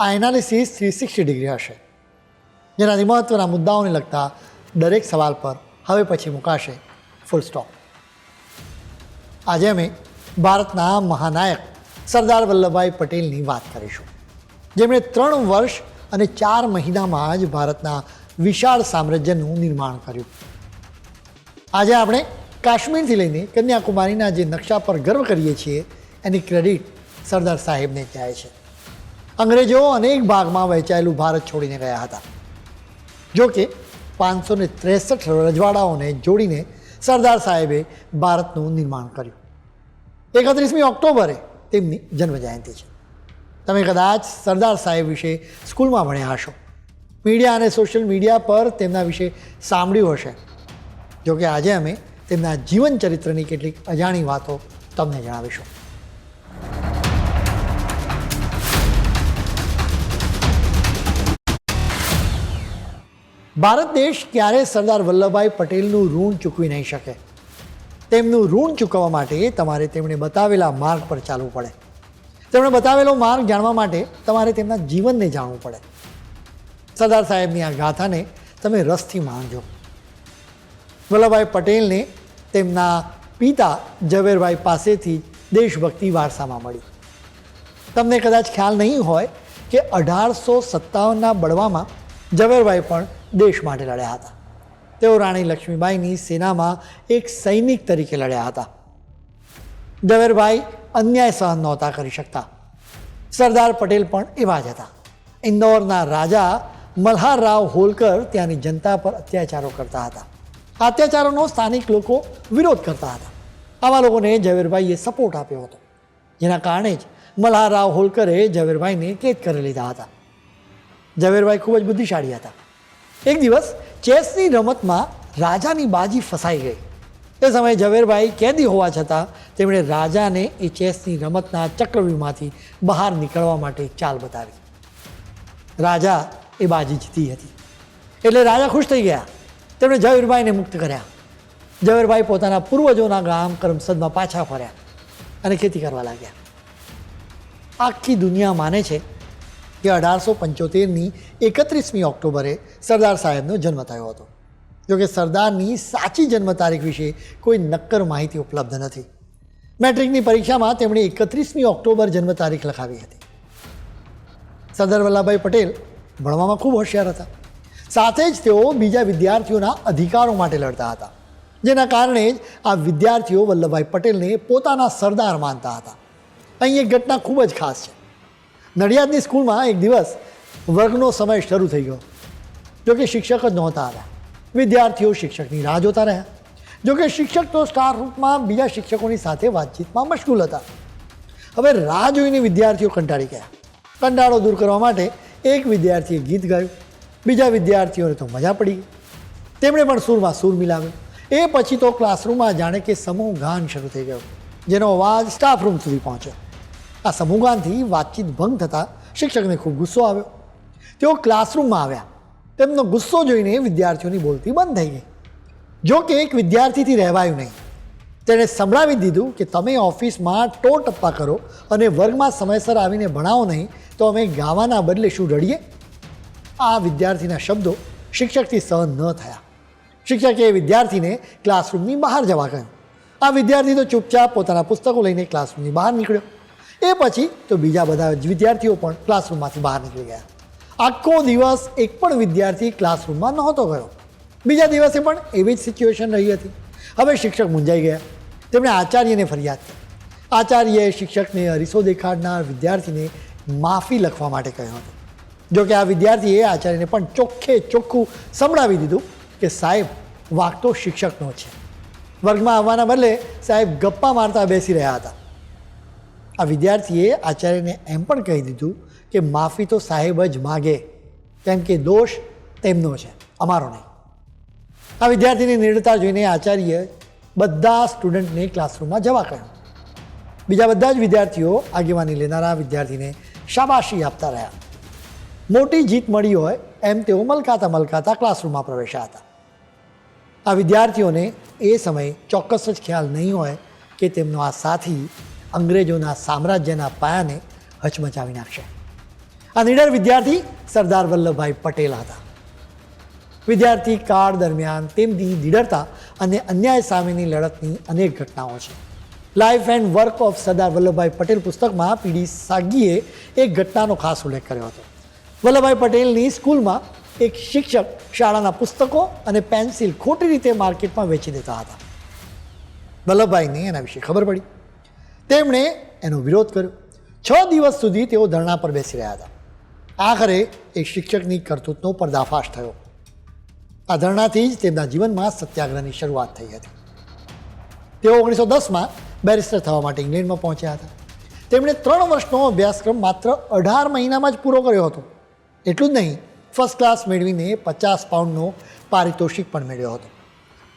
આ analysis three sixty degree હશે. જેનાથી મહત્ત્વના મુદ્દાઓને લગતા દરેક સવાલ પર હવે પછી મુકાશે. ફૂલ સ્ટોપ આજે અમે ભારતના મહાનાયક સરદાર વલ્લભભાઈ પટેલની વાત કરીશું. જેમણે ત્રણ વર્ષ અને ચાર મહિનામાં જ ભારતના વિશાળ સામ્રાજ્યનું નિર્માણ કર્યું. આજે આપણે કાશ્મીરથી લઈને કન્યાકુમારીના જે નકશા પર ગર્વ કરીએ છીએ, એની ક્રેડિટ સરદાર સાહેબને જાય છે. અંગ્રેજો અનેક ભાગમાં વહેંચાયેલું ભારત છોડીને ગયા હતા. જો કે, પાંચસો ને ત્રેસઠ રજવાડાઓને જોડીને સરદાર સાહેબે ભારતનું નિર્માણ કર્યું. એકત્રીસમી ઓક્ટોબરે તેમની જન્મજયંતિ છે. તમે કદાચ સરદાર સાહેબ વિશે સ્કૂલમાં ભણ્યા હશો. મીડિયા અને સોશિયલ મીડિયા પર તેમના વિશે સાંભળ્યું હશે. જો કે આજે અમે તેમના જીવન ચરિત્રની કેટલીક અજાણી વાતો તમને જણાવીશું. ભારત દેશ ક્યારે સરદાર વલ્લભભાઈ પટેલનું ઋણ ચૂકવી નહીં શકે. તેમનું ઋણ ચૂકવવા માટે તમારે તેમણે બતાવેલા માર્ગ પર ચાલવું પડે. તેમણે બતાવેલો માર્ગ જાણવા માટે તમારે તેમના જીવનને જાણવું પડે. સરદાર સાહેબની આ ગાથાને તમે રસથી માણજો. વલ્લભભાઈ પટેલને તેમના પિતા ઝવેરભાઈ પાસેથી દેશભક્તિ વારસામાં મળી. તમને કદાચ ખ્યાલ નહીં હોય કે અઢારસો સત્તાવનના બળવામાં ઝવેરભાઈ પણ દેશ માટે લડ્યા હતા. તેઓ રાણી લક્ષ્મીબાઈની સેનામાં એક સૈનિક તરીકે લડ્યા હતા. ઝવેરભાઈ અન્યાય સહન નહોતા કરી શકતા. સરદાર પટેલ પણ એવા જ હતા. ઇન્દોરના રાજા મલ્હારરાવ હોલકર ત્યાંની જનતા પર અત્યાચારો કરતા હતા. અત્યાચારોનો સ્થાનિક લોકો વિરોધ કરતા હતા. આવા લોકોને ઝવેરભાઈએ સપોર્ટ આપ્યો હતો. જેના કારણે જ મલ્હારરાવ હોલકરે ઝવેરભાઈને કેદ કરી લીધા હતા. ઝવેરભાઈ ખૂબ જ બુદ્ધિશાળી હતા. એક દિવસ ચેસની રમતમાં રાજાની બાજી ફસાઈ ગઈ. તે સમયે ઝવેરભાઈ કેદી હોવા છતાં તેમણે રાજાને એ ચેસની રમતના ચક્રવ્યૂહમાંથી બહાર નીકળવા માટે ચાલ બતાવી. રાજા એ બાજી જીતી હતી. એટલે રાજા ખુશ થઈ ગયા. તેમણે ઝવેરભાઈને મુક્ત કર્યા. ઝવેરભાઈ પોતાના પૂર્વજોના ગામ કરમસદમાં પાછા ફર્યા અને ખેતી કરવા લાગ્યા. આખી દુનિયા માને છે કે અઢારસો પંચોતેરની એકત્રીસમી ઓક્ટોબરે સરદાર સાહેબનો જન્મ થયો હતો. જોકે સરદારની સાચી જન્મ તારીખ વિશે કોઈ નક્કર માહિતી ઉપલબ્ધ નથી. મેટ્રિકની પરીક્ષામાં તેમણે એકત્રીસમી ઓક્ટોબર જન્મ તારીખ લખાવી હતી. સરદાર વલ્લભભાઈ પટેલ ભણવામાં ખૂબ હોશિયાર હતા. સાથે જ તેઓ બીજા વિદ્યાર્થીઓના અધિકારો માટે લડતા હતા, જેના કારણે જ આ વિદ્યાર્થીઓ વલ્લભભાઈ પટેલને પોતાના સરદાર માનતા હતા. અહીં એક ઘટના ખૂબ જ ખાસ છે. નડિયાદની સ્કૂલમાં એક દિવસ વર્ગનો સમય શરૂ થઈ ગયો. જોકે શિક્ષક જ નહોતા આવ્યા. વિદ્યાર્થીઓ શિક્ષકની રાહ જોતા રહ્યા. જોકે શિક્ષક તો સ્ટાર રૂપમાં બીજા શિક્ષકોની સાથે વાતચીતમાં મશગુલ હતા. હવે રાહ જોઈને વિદ્યાર્થીઓ કંટાળી ગયા. કંટાળો દૂર કરવા માટે એક વિદ્યાર્થીએ ગીત ગાયું. બીજા વિદ્યાર્થીઓને તો મજા પડી તેમણે પણ સૂરમાં સૂર મિલાવ્યો. એ પછી તો ક્લાસરૂમમાં જાણે કે સમૂહ ગાન શરૂ થઈ ગયો, જેનો અવાજ સ્ટાફ રૂમ સુધી પહોંચ્યો. આ સમૂહગાનથી વાતચીત ભંગ થતાં શિક્ષકને ખૂબ ગુસ્સો આવ્યો. તેઓ ક્લાસરૂમમાં આવ્યા. તેમનો ગુસ્સો જોઈને વિદ્યાર્થીઓની બોલતી બંધ થઈ ગઈ. જો કે એક વિદ્યાર્થીથી રહેવાયું નહીં. તેણે સંભળાવી દીધું કે તમે ઓફિસમાં ટો ટપ્પા કરો અને વર્ગમાં સમયસર આવીને ભણાવો નહીં, તો અમે ગાવાના બદલે શું રડીએ? આ વિદ્યાર્થીના શબ્દો શિક્ષકથી સહન ન થયા. શિક્ષકે વિદ્યાર્થીને ક્લાસરૂમની બહાર જવા કહ્યું. આ વિદ્યાર્થી તો ચૂપચાપ પોતાના પુસ્તકો લઈને ક્લાસરૂમની બહાર નીકળ્યો. એ પછી તો બીજા બધા વિદ્યાર્થીઓ પણ ક્લાસરૂમમાંથી બહાર નીકળી ગયા. આખો દિવસ એક પણ વિદ્યાર્થી ક્લાસરૂમમાં નહોતો ગયો. બીજા દિવસે પણ એવી જ સિચ્યુએશન રહી હતી. હવે શિક્ષક મૂંઝાઈ ગયા. તેમણે આચાર્યને ફરિયાદ કરી. આચાર્યએ શિક્ષકને અરીસો દેખાડનાર વિદ્યાર્થીને માફી લખવા માટે કહ્યું હતું. જોકે આ વિદ્યાર્થીએ આચાર્યને પણ ચોખ્ખે ચોખ્ખું સંભળાવી દીધું કે સાહેબ, વાક તો શિક્ષકનો છે. વર્ગમાં આવવાના બદલે સાહેબ ગપ્પા મારતા બેસી રહ્યા હતા. આ વિદ્યાર્થીએ આચાર્યને એમ પણ કહી દીધું કે માફી તો સાહેબ જ માગે, કેમ કે દોષ તેમનો છે, અમારો નહીં. આ વિદ્યાર્થીની નિર્ણયતા જોઈને આચાર્ય બધા સ્ટુડન્ટને ક્લાસરૂમમાં જવા કહ્યું. બીજા બધા જ વિદ્યાર્થીઓ આગેવાની લેનારા વિદ્યાર્થીને શાબાશી આપતા રહ્યા. મોટી જીત મળી હોય એમ તેઓ મલકાતા મલકાતા ક્લાસરૂમમાં પ્રવેશ્યા હતા. આ વિદ્યાર્થીઓને એ સમયે ચોક્કસ જ ખ્યાલ નહીં હોય કે તેમનો આ સાથી અંગ્રેજોના સામ્રાજ્યના પાયાને હચમચાવી નાખશે. આ નિડર વિદ્યાર્થી સરદાર વલ્લભભાઈ પટેલ હતા. વિદ્યાર્થી કાળ દરમિયાન તેમની નિડરતા અને અન્યાય સામેની લડતની અનેક ઘટનાઓ છે. Life and work of Sardar Vallabhbhai Patel પુસ્તકમાં પીડી સાગીએ એક ઘટનાનો ખાસ ઉલ્લેખ કર્યો હતો. વલ્લભભાઈ પટેલની સ્કૂલમાં એક શિક્ષક શાળાના પુસ્તકો અને પેન્સિલ ખોટી રીતે માર્કેટમાં વેચી દેતા હતા. વલ્લભભાઈને એના વિશે ખબર પડી. તેમણે એનો વિરોધ કર્યો. છ દિવસ સુધી તેઓ ધરણા પર બેસી રહ્યા હતા. આખરે એક શિક્ષકની કરતૂતનો પર્દાફાશ થયો. આ ધરણાથી જ તેમના જીવનમાં સત્યાગ્રહની શરૂઆત થઈ હતી. તેઓ ઓગણીસો દસમાં બેરિસ્ટર થવા માટે ઇંગ્લેન્ડમાં પહોંચ્યા હતા. તેમણે ત્રણ વર્ષનો અભ્યાસક્રમ માત્ર અઢાર મહિનામાં જ પૂરો કર્યો હતો. એટલું જ નહીં, ફર્સ્ટ ક્લાસ મેળવીને પચાસ પાઉન્ડનો પારિતોષિક પણ મેળવ્યો હતો.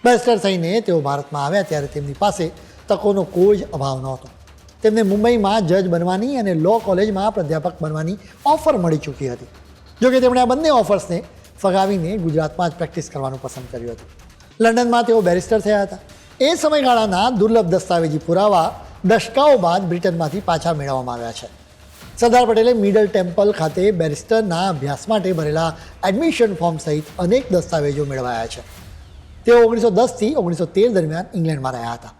બેરિસ્ટર થઈને તેઓ ભારતમાં આવ્યા ત્યારે તેમની પાસે તકોનો કોઈ જ અભાવ નહોતો. તેમને મુંબઈમાં જજ બનવાની અને લો કોલેજમાં પ્રાધ્યાપક બનવાની ઓફર મળી ચૂકી હતી. જોકે તેમણે આ બંને ઓફર્સને ફગાવીને ગુજરાતમાં જ પ્રેક્ટિસ કરવાનું પસંદ કર્યું હતું. લંડનમાં તેઓ બેરિસ્ટર થયા હતા. એ સમયગાળાના દુર્લભ દસ્તાવેજી પુરાવા દશકાઓ બાદ બ્રિટનમાંથી પાછા મેળવવામાં આવ્યા છે. સરદાર પટેલે મિડલ ટેમ્પલ ખાતે બેરિસ્ટરના અભ્યાસ માટે ભરેલા એડમિશન ફોર્મ સહિત અનેક દસ્તાવેજો મેળવાયા છે. તેઓ ઓગણીસો દસથી ઓગણીસો તેર દરમિયાન ઇંગ્લેન્ડમાં રહ્યા હતા.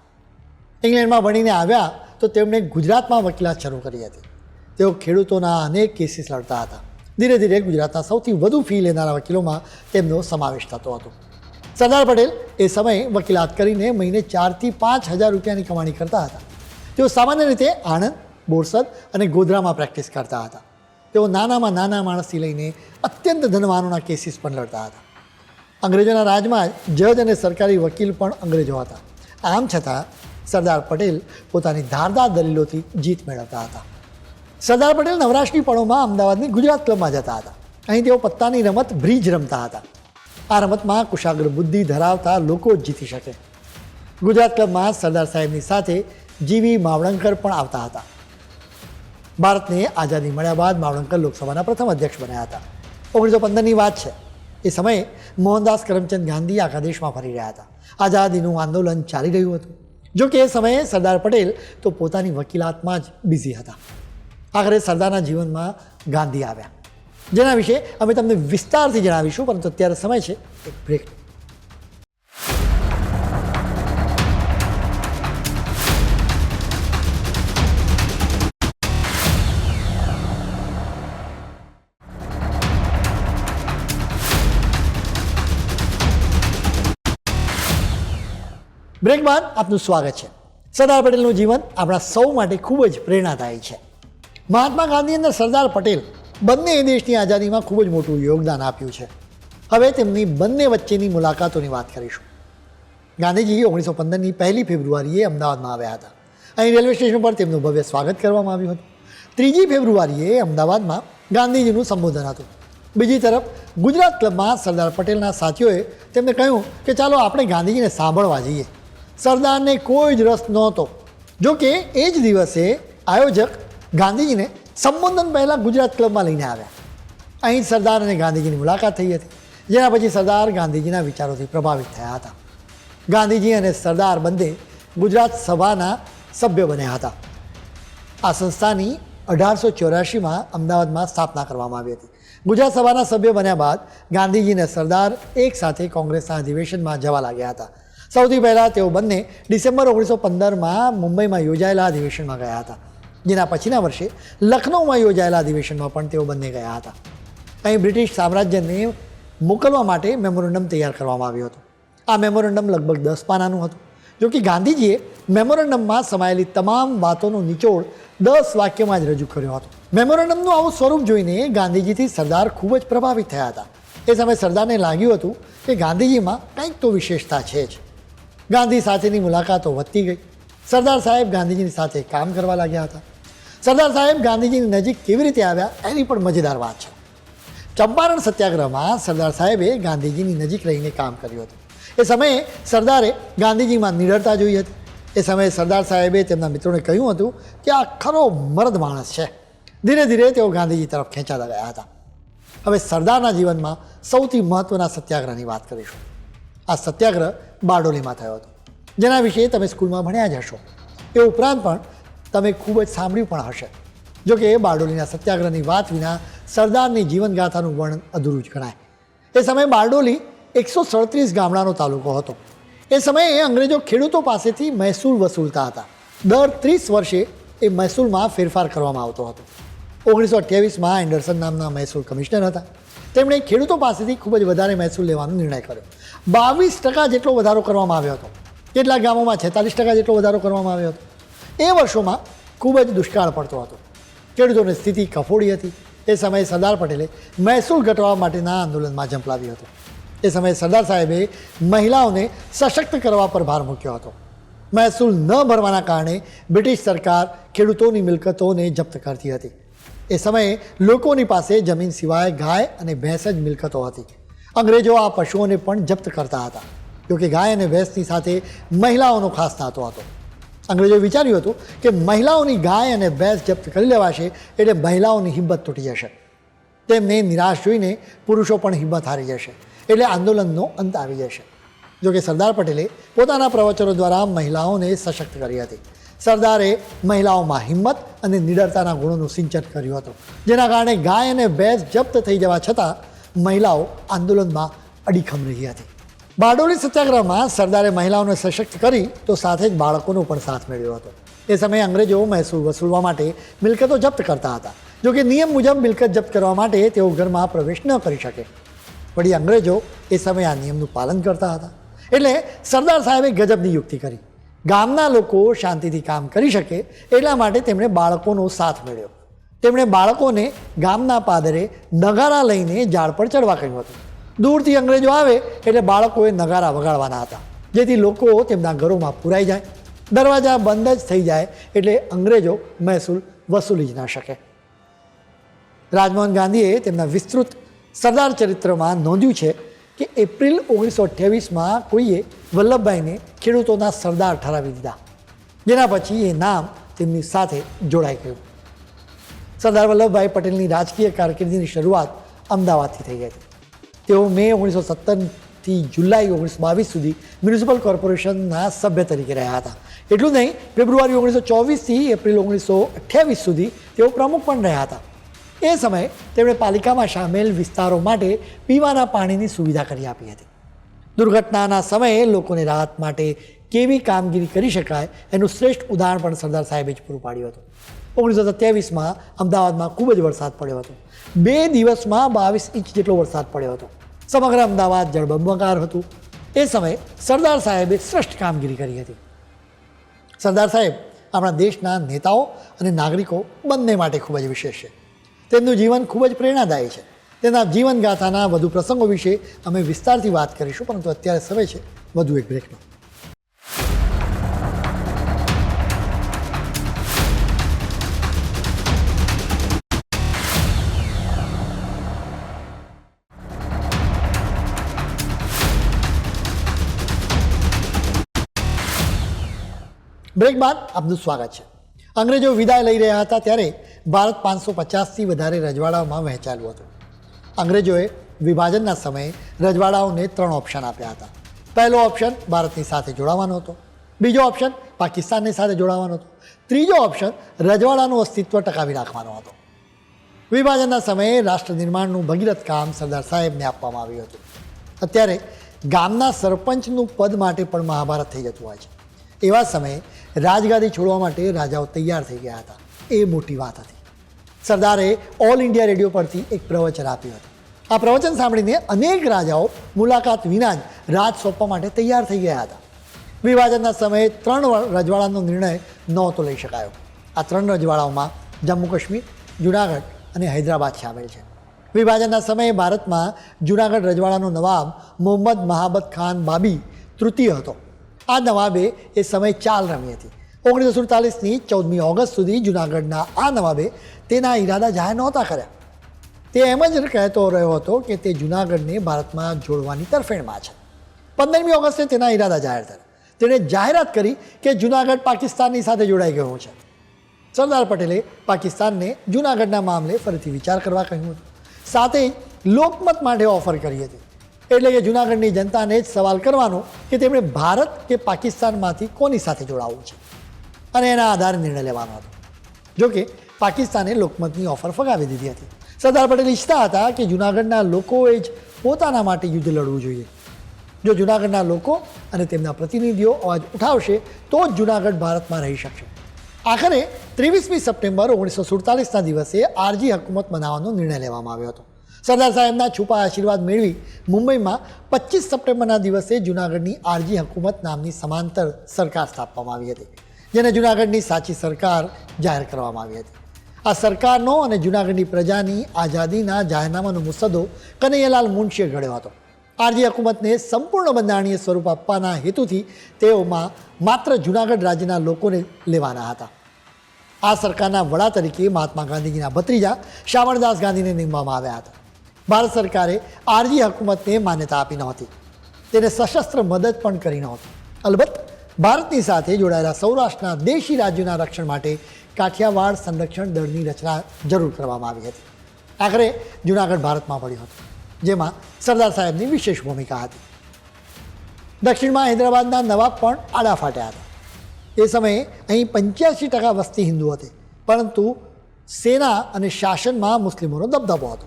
ઇંગ્લેન્ડમાં ભણીને આવ્યા તો તેમણે ગુજરાતમાં વકીલાત શરૂ કરી હતી. તેઓ ખેડૂતોના અનેક કેસીસ લડતા હતા. ધીરે ધીરે ગુજરાતના સૌથી વધુ ફી લેનારા વકીલોમાં તેમનો સમાવેશ થતો હતો. સરદાર પટેલ એ સમયે વકીલાત કરીને મહિને ચારથી પાંચ હજાર રૂપિયાની કમાણી કરતા હતા. તેઓ સામાન્ય રીતે આણંદ, બોરસદ અને ગોધરામાં પ્રેક્ટિસ કરતા હતા. તેઓ નાનામાં નાના માણસથી લઈને અત્યંત ધનવાનોના કેસીસ પણ લડતા હતા. અંગ્રેજોના રાજમાં જજ અને સરકારી વકીલ પણ અંગ્રેજો હતા. આમ છતાં સરદાર પટેલ પોતાની ધારદાર દલીલોથી જીત મેળવતા હતા. સરદાર પટેલ નવરાશની પળોમાં અમદાવાદની ગુજરાત ક્લબમાં જતા હતા. અહીં તેઓ પત્તાની રમત બ્રિજ રમતા હતા. આ રમતમાં કુશાગ્ર બુદ્ધિ ધરાવતા લોકો જ જીતી શકે. ગુજરાત ક્લબમાં સરદાર સાહેબની સાથે જીવી માવળંકર પણ આવતા હતા. ભારતને આઝાદી મળ્યા બાદ માવળંકર લોકસભાના પ્રથમ અધ્યક્ષ બન્યા હતા. ઓગણીસો પંદરની વાત છે. એ સમયે મોહનદાસ કરમચંદ ગાંધી આખા દેશમાં ફરી રહ્યા હતા. આઝાદીનું આંદોલન ચાલી રહ્યું હતું. જો કે એ સમયે સરદાર પટેલ તો પોતાની વકીલાતમાં જ બિઝી હતા. આખરે સરદારના જીવનમાં ગાંધી આવ્યા. જેના વિશે અમે તમને વિસ્તારથી જણાવીશું, પરંતુ અત્યારે સમય છે, એક બ્રેક બ્રેક બાદ આપનું સ્વાગત છે. સરદાર પટેલનું જીવન આપણા સૌ માટે ખૂબ જ પ્રેરણાદાયી છે. મહાત્મા ગાંધી અને સરદાર પટેલ બંને દેશની આઝાદીમાં ખૂબ જ મોટું યોગદાન આપ્યું છે. હવે તેમની બંને વચ્ચેની મુલાકાતોની વાત કરીશું. ગાંધીજી ઓગણીસો પંદરની પહેલી ફેબ્રુઆરીએ અમદાવાદમાં આવ્યા હતા. અહીં રેલવે સ્ટેશન પર તેમનું ભવ્ય સ્વાગત કરવામાં આવ્યું હતું. ત્રીજી ફેબ્રુઆરીએ અમદાવાદમાં ગાંધીજીનું સંબોધન હતું. બીજી તરફ, ગુજરાત ક્લબમાં સરદાર પટેલના સાથીઓએ તેમને કહ્યું કે ચાલો આપણે ગાંધીજીને સાંભળવા જઈએ. સરદારને કોઈ જ રસ નહોતો. જોકે એ જ દિવસે આયોજક ગાંધીજીને સંબોધન પહેલાં ગુજરાત ક્લબમાં લઈને આવ્યા. અહીં સરદાર અને ગાંધીજીની મુલાકાત થઈ હતી. જેના પછી સરદાર ગાંધીજીના વિચારોથી પ્રભાવિત થયા હતા. ગાંધીજી અને સરદાર બંને ગુજરાત સભાના સભ્ય બન્યા હતા. આ સંસ્થાની અઢારસો ચોર્યાસીમાં અમદાવાદમાં સ્થાપના કરવામાં આવી હતી. ગુજરાત સભાના સભ્ય બન્યા બાદ ગાંધીજી અને સરદાર એકસાથે કોંગ્રેસના અધિવેશનમાં જવા લાગ્યા હતા. સૌથી પહેલાં તેઓ બંને ડિસેમ્બર ઓગણીસો પંદરમાં મુંબઈમાં યોજાયેલા અધિવેશનમાં ગયા હતા. જેના પછીના વર્ષે લખનૌમાં યોજાયેલા અધિવેશનમાં પણ તેઓ બંને ગયા હતા. અહીં બ્રિટિશ સામ્રાજ્યને મોકલવા માટે મેમોરેન્ડમ તૈયાર કરવામાં આવ્યું હતું. આ મેમોરેન્ડમ લગભગ દસ પાનાનું હતું. જોકે ગાંધીજીએ મેમોરેન્ડમમાં સમાયેલી તમામ વાતોનો નિચોડ દસ વાક્યમાં જ રજૂ કર્યો હતો. મેમોરેન્ડમનું આવું સ્વરૂપ જોઈને ગાંધીજીથી સરદાર ખૂબ જ પ્રભાવિત થયા હતા. એ સમયે સરદારને લાગ્યું હતું કે ગાંધીજીમાં કંઈક તો વિશેષતા છે જ. ગાંધી સાથેની મુલાકાતો વધતી ગઈ. સરદાર સાહેબ ગાંધીજીની સાથે કામ કરવા લાગ્યા હતા. સરદાર સાહેબ ગાંધીજીની નજીક કેવી રીતે આવ્યા, એની પણ મજેદાર વાત છે. ચંપારણ સત્યાગ્રહમાં સરદાર સાહેબે ગાંધીજીની નજીક રહીને કામ કર્યું હતું. એ સમયે સરદારે ગાંધીજીમાં નિડરતા જોઈ હતી. એ સમયે સરદાર સાહેબે તેમના મિત્રોને કહ્યું હતું કે આ ખરો મર્દ માણસ છે. ધીરે ધીરે તેઓ ગાંધીજી તરફ ખેંચાતા ગયા હતા. હવે સરદારના જીવનમાં સૌથી મહત્ત્વના સત્યાગ્રહની વાત કરીશું. આ સત્યાગ્રહ બારડોલીમાં થયો હતો. જેના વિશે તમે સ્કૂલમાં ભણ્યા જ હશો. એ ઉપરાંત પણ તમે ખૂબ જ સાંભળ્યું પણ હશે. જોકે એ બારડોલીના સત્યાગ્રહની વાત વિના સરદારની જીવનગાથાનું વર્ણન અધૂરું જ ગણાય. એ સમયે બારડોલી એકસો સડત્રીસ ગામડાનો તાલુકો હતો. એ સમયે એ અંગ્રેજો ખેડૂતો પાસેથી મહેસૂલ વસૂલતા હતા. દર ત્રીસ વર્ષે એ મહેસૂલમાં ફેરફાર કરવામાં આવતો હતો. ઓગણીસો અઠ્યાવીસમાં એન્ડરસન નામના મહેસૂલ કમિશનર હતા. તેમણે ખેડૂતો પાસેથી ખૂબ જ વધારે મહેસૂલ લેવાનો નિર્ણય કર્યો. બાવીસ ટકા જેટલો વધારો કરવામાં આવ્યો હતો. કેટલાક ગામોમાં છેતાલીસ ટકા જેટલો વધારો કરવામાં આવ્યો હતો. એ વર્ષોમાં ખૂબ જ દુષ્કાળ પડતો હતો. ખેડૂતોની સ્થિતિ કફોડી હતી. એ સમયે સરદાર પટેલે મહેસૂલ ઘટાડવા માટેના આંદોલનમાં ઝંપલાવ્યું હતું. એ સમયે સરદાર સાહેબે મહિલાઓને સશક્ત કરવા પર ભાર મૂક્યો હતો. મહેસૂલ ન ભરવાના કારણે બ્રિટિશ સરકાર ખેડૂતોની મિલકતોને જપ્ત કરતી હતી. એ સમયે લોકોની પાસે જમીન સિવાય ગાય અને ભેંસ જ મિલકતો હતી. અંગ્રેજો આ પશુઓને પણ જપ્ત કરતા હતા, જોકે ગાય અને ભેંસની સાથે મહિલાઓનો ખાસ નાતો હતો. અંગ્રેજોએ વિચાર્યું હતું કે મહિલાઓની ગાય અને ભેંસ જપ્ત કરી લેવાશે એટલે મહિલાઓની હિંમત તૂટી જશે. તેમને નિરાશ જોઈને પુરુષો પણ હિંમત હારી જશે, એટલે આંદોલનનો અંત આવી જશે. જોકે સરદાર પટેલે પોતાના પ્રવચનો દ્વારા મહિલાઓને સશક્ત કરી હતી. સરદારે મહિલાઓમાં હિંમત અને નિડરતાના ગુણોનું સિંચન કર્યું હતું. જેના કારણે ગાય અને ભેંસ જપ્ત થઈ જવા છતાં મહિલાઓ આંદોલનમાં અડીખમ રહી હતી. બારડોલી સત્યાગ્રહમાં સરદારે મહિલાઓને સશક્ત કરી તો સાથે જ બાળકોનો પણ સાથ મેળવ્યો હતો. એ સમયે અંગ્રેજો મહેસૂલ વસૂલવા માટે મિલકતો જપ્ત કરતા હતા. જોકે નિયમ મુજબ મિલકત જપ્ત કરવા માટે તેઓ ઘરમાં પ્રવેશ ન કરી શકે. વળી અંગ્રેજો એ સમયે આ નિયમનું પાલન કરતા હતા. એટલે સરદાર સાહેબે ગજબની યુક્તિ કરી. ગામના લોકો શાંતિથી કામ કરી શકે એટલા માટે તેમણે બાળકોનો સાથ મળ્યો તેમણે બાળકોને ગામના પાદરે નગારા લઈને ઝાડ પર ચડવા કહ્યું હતું. દૂરથી અંગ્રેજો આવે એટલે બાળકોએ નગારા વગાડવાના હતા, જેથી લોકો તેમના ઘરોમાં પુરાઈ જાય. દરવાજા બંધ જ થઈ જાય એટલે અંગ્રેજો મહેસૂલ વસૂલી જ ન શકે. રાજમોહન ગાંધીએ તેમના વિસ્તૃત સરદાર ચરિત્રમાં નોંધ્યું છે કે એપ્રિલ ઓગણીસો અઠ્યાવીસમાં કોઈએ વલ્લભભાઈને ખેડૂતોના સરદાર ઠરાવી દીધા. જેના પછી એ નામ તેમની સાથે જોડાઈ ગયું. સરદાર વલ્લભભાઈ પટેલની રાજકીય કારકિર્દીની શરૂઆત અમદાવાદથી થઈ હતી. તેઓ મે ઓગણીસો સત્તરથી જુલાઈ ઓગણીસો બાવીસ સુધી મ્યુનિસિપલ કોર્પોરેશનના સભ્ય તરીકે રહ્યા હતા. એટલું નહીં, ફેબ્રુઆરી ઓગણીસો ચોવીસથી એપ્રિલ ઓગણીસો અઠ્યાવીસ સુધી તેઓ પ્રમુખ પણ રહ્યા હતા. એ સમયે તેમણે પાલિકામાં સામેલ વિસ્તારો માટે પીવાના પાણીની સુવિધા કરી આપી હતી. દુર્ઘટનાના સમયે લોકોને રાહત માટે કેવી કામગીરી કરી શકાય એનું શ્રેષ્ઠ ઉદાહરણ પણ સરદાર સાહેબે જ પૂરું પાડ્યું હતું. ઓગણીસો સત્યાવીસમાં અમદાવાદમાં ખૂબ જ વરસાદ પડ્યો હતો. બે દિવસમાં બાવીસ ઇંચ જેટલો વરસાદ પડ્યો હતો. સમગ્ર અમદાવાદ જળબંબકાર હતું. એ સમયે સરદાર સાહેબે શ્રેષ્ઠ કામગીરી કરી હતી. સરદાર સાહેબ, આપણા દેશના નેતાઓ અને નાગરિકો બંને માટે ખૂબ જ વિશેષ છે. તેમનું જીવન ખૂબ જ પ્રેરણાદાયી છે. તેના જીવનગાથાના વધુ પ્રસંગો વિશે અમે વિસ્તારથી વાત કરીશું, પરંતુ અત્યારે સમય છે વધુ એક બ્રેકનો બ્રેક બાદ આપનું સ્વાગત છે. અંગ્રેજો વિદાય લઈ રહ્યા હતા ત્યારે ભારત પાંચસો પચાસથી વધારે રજવાડાઓમાં વહેંચાયેલું હતું. અંગ્રેજોએ વિભાજનના સમયે રજવાડાઓને ત્રણ ઓપ્શન આપ્યા હતા. પહેલો ઓપ્શન ભારતની સાથે જોડાવાનો હતો. બીજો ઓપ્શન પાકિસ્તાનની સાથે જોડાવાનો હતો. ત્રીજો ઓપ્શન રજવાડાનું અસ્તિત્વ ટકાવી રાખવાનો હતો. વિભાજનના સમયે રાષ્ટ્ર નિર્માણનું ભગીરથ કામ સરદાર સાહેબને આપવામાં આવ્યું હતું. અત્યારે ગામના સરપંચનું પદ માટે પણ મહાભારત થઈ જતું હોય છે. એવા સમયે રાજગાદી છોડવા માટે રાજાઓ તૈયાર થઈ ગયા હતા. એ મોટી વાત હતી. સરદારે ઓલ ઇન્ડિયા રેડિયો પરથી એક પ્રવચન આપ્યું હતું. આ પ્રવચન સાંભળીને અનેક રાજાઓ મુલાકાત વિના જ રાજ સોંપવા માટે તૈયાર થઈ ગયા હતા. વિભાજનના સમયે ત્રણ રજવાડાનો નિર્ણય નહોતો લઈ શકાયો. આ ત્રણ રજવાડાઓમાં જમ્મુ કાશ્મીર, જુનાગઢ અને હૈદરાબાદ સામેલ છે. વિભાજનના સમયે ભારતમાં જુનાગઢ રજવાડાનો નવાબ મોહમ્મદ મહાબત ખાન બાબી તૃતીય હતો. આ નવાબે એ સમયે ચાલ રમી હતી. ઓગણીસો સુડતાલીસની ચૌદમી ઓગસ્ટ સુધી જુનાગઢના આ નવાબે તેના ઈરાદા જાહેર નહોતા કર્યા. તે એમ જ કહેતો રહ્યો હતો કે તે જૂનાગઢને ભારતમાં જોડવાની તરફેણમાં છે. પંદરમી ઓગસ્ટે તેના ઈરાદા જાહેર થયા. તેણે જાહેરાત કરી કે જૂનાગઢ પાકિસ્તાનની સાથે જોડાઈ ગયું છે. સરદાર પટેલે પાકિસ્તાનને જૂનાગઢના મામલે ફરીથી વિચાર કરવા કહ્યું હતું. સાથે લોકમત માટે ઓફર કરી હતી. એટલે કે જૂનાગઢની જનતાને જ સવાલ કરવાનો કે તેમણે ભારત કે પાકિસ્તાનમાંથી કોની સાથે જોડાવવું છે? અને એના આધારે નિર્ણય લેવાનો હતો. જોકે પાકિસ્તાને લોકમતની ઓફર ફગાવી દીધી હતી. સરદાર પટેલ ઈચ્છતા હતા કે જૂનાગઢના લોકોએ જ પોતાના માટે યુદ્ધ લડવું જોઈએ. જો જૂનાગઢના લોકો અને તેમના પ્રતિનિધિઓ અવાજ ઉઠાવશે, તો જ જૂનાગઢ ભારતમાં રહી શકશે. આખરે ત્રેવીસમી સપ્ટેમ્બર ઓગણીસો સુડતાલીસના દિવસે આરજી હકુમત બનાવવાનો નિર્ણય લેવામાં આવ્યો હતો. સરદાર સાહેબના છુપા આશીર્વાદ મેળવી મુંબઈમાં પચીસ સપ્ટેમ્બરના દિવસે જૂનાગઢની આરજી હકુમત નામની સમાંતર સરકાર સ્થાપવામાં આવી હતી. જેને જૂનાગઢની સાચી સરકાર જાહેર કરવામાં આવી હતી. આ સરકારનો અને જૂનાગઢની પ્રજાની આઝાદીના જાહેરનામાનો મુસદ્દો કનૈયાલાલ મુનશીએ ઘડ્યો હતો. આરજી હકુમતને સંપૂર્ણ બંધારણીય સ્વરૂપ આપવાના હેતુથી તેઓમાં માત્ર જૂનાગઢ રાજ્યના લોકોને લેવાના હતા. આ સરકારના વડા તરીકે મહાત્મા ગાંધીજીના ભત્રીજા શ્રાવણદાસ ગાંધીને નીમવામાં આવ્યા હતા. ભારત સરકારે આરજી હકુમતને માન્યતા આપી નહોતી તેને સશસ્ત્ર મદદ પણ કરી નહોતી અલબત્ત ભારતની સાથે જોડાયેલા સૌરાષ્ટ્રના દેશી રાજ્યોના રક્ષણ માટે કાઠિયાવાડ સંરક્ષણ દળની રચના જરૂર કરવામાં આવી હતી. આખરે જૂનાગઢ ભારતમાં પડ્યો હતો, જેમાં સરદાર સાહેબની વિશેષ ભૂમિકા હતી. દક્ષિણમાં હૈદરાબાદના નવાબ પણ આડા ફાટ્યા હતા. એ સમયે અહીં પંચ્યાસી ટકા વસ્તી હિન્દુ હતી, પરંતુ સેના અને શાસનમાં મુસ્લિમોનો દબદબો હતો.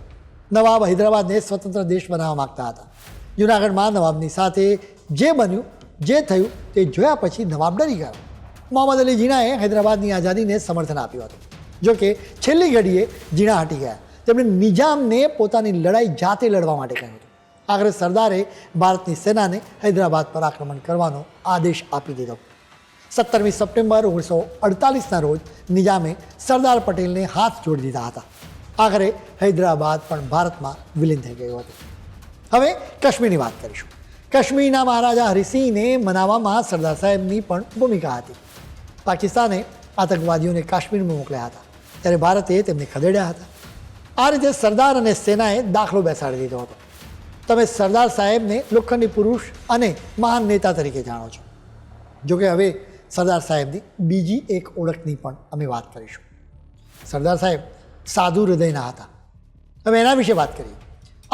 નવાબ હૈદરાબાદને સ્વતંત્ર દેશ બનાવવા માગતા હતા. જૂનાગઢમાં નવાબની સાથે જે બન્યું જે થયું તે જોયા પછી નવાબ ડરી ગયો. મોહમ્મદ અલી જીણાએ હૈદરાબાદની આઝાદીને સમર્થન આપ્યું હતું. જોકે છેલ્લી ઘડીએ જીણા હટી ગયા. તેમણે નિજામને પોતાની લડાઈ જાતે લડવા માટે કહ્યું હતું. આખરે સરદારે ભારતની સેનાને હૈદરાબાદ પર આક્રમણ કરવાનો આદેશ આપી દીધો. સત્તરમી સપ્ટેમ્બર ઓગણીસો અડતાલીસના રોજ નિજામે સરદાર પટેલને હાથ જોડી દીધા હતા. આખરે હૈદરાબાદ પણ ભારતમાં વિલીન થઈ ગયું હતું. હવે કાશ્મીરની વાત કરીશું. કાશ્મીરના મહારાજા હરિસિંહને મનાવવામાં સરદાર સાહેબની પણ ભૂમિકા હતી. પાકિસ્તાને આતંકવાદીઓને કાશ્મીરમાં મોકલ્યા હતા. ત્યારે ભારતે તેમને ખદેડ્યા હતા. આ રીતે સરદાર અને સેનાએ દાખલો બેસાડી દીધો હતો. તમે સરદાર સાહેબને લોખંડી પુરુષ અને મહાન નેતા તરીકે જાણો છો. જોકે હવે સરદાર સાહેબની બીજી એક ઓળખની પણ અમે વાત કરીશું. સરદાર સાહેબ સાધુ હૃદયના હતા. હવે એના વિશે વાત કરીએ.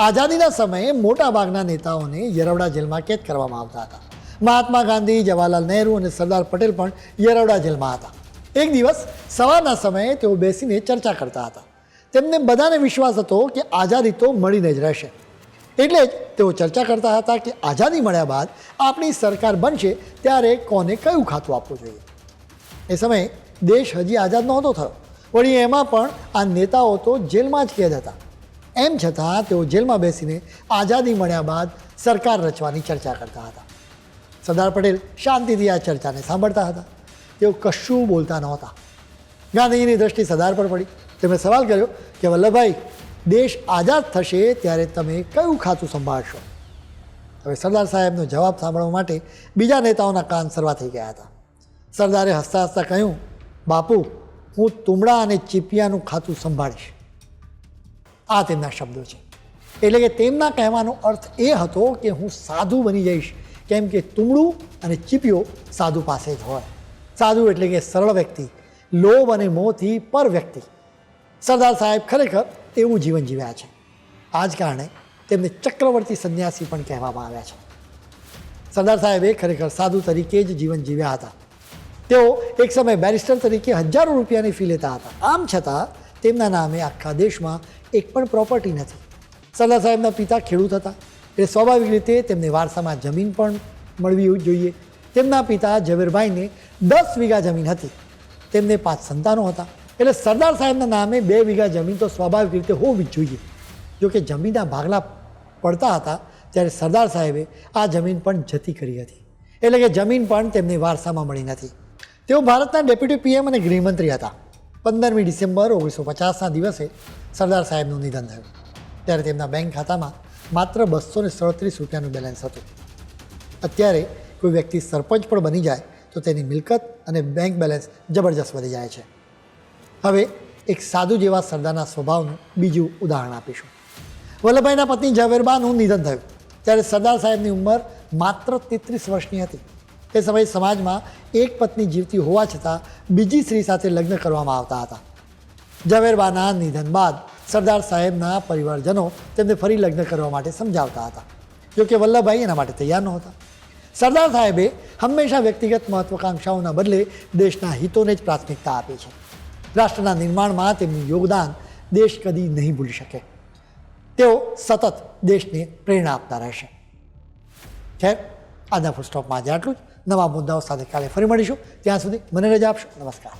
આઝાદીના સમયે મોટાભાગના નેતાઓને યરવડા જેલમાં કેદ કરવામાં આવતા હતા. મહાત્મા ગાંધી, જવાહરલાલ નહેરુ અને સરદાર પટેલ પણ યરવડા જેલમાં હતા. એક દિવસ સવારના સમયે તેઓ બેસીને ચર્ચા કરતા હતા. તેમને બધાને વિશ્વાસ હતો કે આઝાદી તો મળીને જ રહેશે. એટલે જ તેઓ ચર્ચા કરતા હતા કે આઝાદી મળ્યા બાદ આપણી સરકાર બનશે ત્યારે કોને કયું ખાતું આપવું જોઈએ. એ સમયે દેશ હજી આઝાદ નહોતો થયો. વળી એમાં પણ આ નેતાઓ તો જેલમાં જ કેદ હતા. એમ છતાં તેઓ જેલમાં બેસીને આઝાદી મળ્યા બાદ સરકાર રચવાની ચર્ચા કરતા હતા. સરદાર પટેલ શાંતિથી આ ચર્ચાને સાંભળતા હતા. તેઓ કશું બોલતા નહોતા. ગાંધીજીની દ્રષ્ટિ સરદાર પર પડી. તેમણે સવાલ કર્યો કે, વલ્લભભાઈ, દેશ આઝાદ થશે ત્યારે તમે કયું ખાતું સંભાળશો? હવે સરદાર સાહેબનો જવાબ સાંભળવા માટે બીજા નેતાઓના કાન સરવા થઈ ગયા હતા. સરદારે હસતા હસતા કહ્યું, બાપુ, હું તુમડા અને ચીપિયાનું ખાતું સંભાળીશ. આ તેમના શબ્દો છે. એટલે કે તેમના કહેવાનો અર્થ એ હતો કે હું સાધુ બની જઈશ, કેમ કે તુમડું અને ચીપિયો સાધુ પાસે જ હોય. સાધુ એટલે કે સરળ વ્યક્તિ, લોભ અને મોહથી પર વ્યક્તિ. સરદાર સાહેબ ખરેખર એવું જીવન જીવ્યા છે. આ જ કારણે તેમને ચક્રવર્તી સંન્યાસી પણ કહેવામાં આવ્યા છે. સરદાર સાહેબે ખરેખર સાધુ તરીકે જ જીવન જીવ્યા હતા. તેઓ એક સમય બેરિસ્ટર તરીકે હજારો રૂપિયાની ફી લેતા હતા. આમ છતાં તેમના નામે આખા દેશમાં એક પણ પ્રોપર્ટી નથી. સરદાર સાહેબના પિતા ખેડૂત હતા. એટલે સ્વાભાવિક રીતે તેમને વારસામાં જમીન પણ મળવી જોઈએ. તેમના પિતા ઝવેરભાઈને દસ વીઘા જમીન હતી. તેમને પાંચ સંતાનો હતા. એટલે સરદાર સાહેબના નામે બે વીઘા જમીન તો સ્વાભાવિક રીતે હોવી જ જોઈએ. જોકે જમીનના ભાગલા પડતા હતા, ત્યારે સરદાર સાહેબે આ જમીન પણ જતી કરી હતી. એટલે કે જમીન પણ તેમને વારસામાં મળી નથી. તેઓ ભારતના ડેપ્યુટી પીએમ અને ગૃહમંત્રી હતા. પંદરમી ડિસેમ્બર ઓગણીસો પચાસના દિવસે સરદાર સાહેબનું નિધન થયું. ત્યારે તેમના બેંક ખાતામાં માત્ર બસો ને સડત્રીસ રૂપિયાનું બેલેન્સ હતું. અત્યારે કોઈ વ્યક્તિ સરપંચ પણ બની જાય તો તેની મિલકત અને બેંક બેલેન્સ જબરજસ્ત વધી જાય છે. હવે એક સાધુ જેવા સરદારના સ્વભાવનું બીજું ઉદાહરણ આપીશું. વલ્લભભાઈના પત્ની ઝવેરબાનું નિધન થયું. ત્યારે સરદાર સાહેબની ઉંમર માત્ર તેત્રીસ વર્ષની હતી. તે સમયે સમાજમાં એક પત્ની જીવતી હોવા છતાં બીજી સ્ત્રી સાથે લગ્ન કરવામાં આવતા હતા. ઝવેરબાના નિધન બાદ સરદાર સાહેબના પરિવારજનો તેમને ફરી લગ્ન કરવા માટે સમજાવતા હતા. જોકે વલ્લભભાઈ એના માટે તૈયાર નહોતા. સરદાર સાહેબે હંમેશા વ્યક્તિગત મહત્વાકાંક્ષાઓના બદલે દેશના હિતોને જ પ્રાથમિકતા આપી છે. રાષ્ટ્રના નિર્માણમાં તેમનું યોગદાન દેશ કદી નહીં ભૂલી શકે. તેઓ સતત દેશને પ્રેરણા આપતા રહેશે. ખેર, આજના ફૂલ સ્ટોપમાં આજે આટલું જ. નવા મુદ્દાઓ સાથે કાલે ફરી મળીશું. ત્યાં સુધી મને રજા આપશો. નમસ્કાર.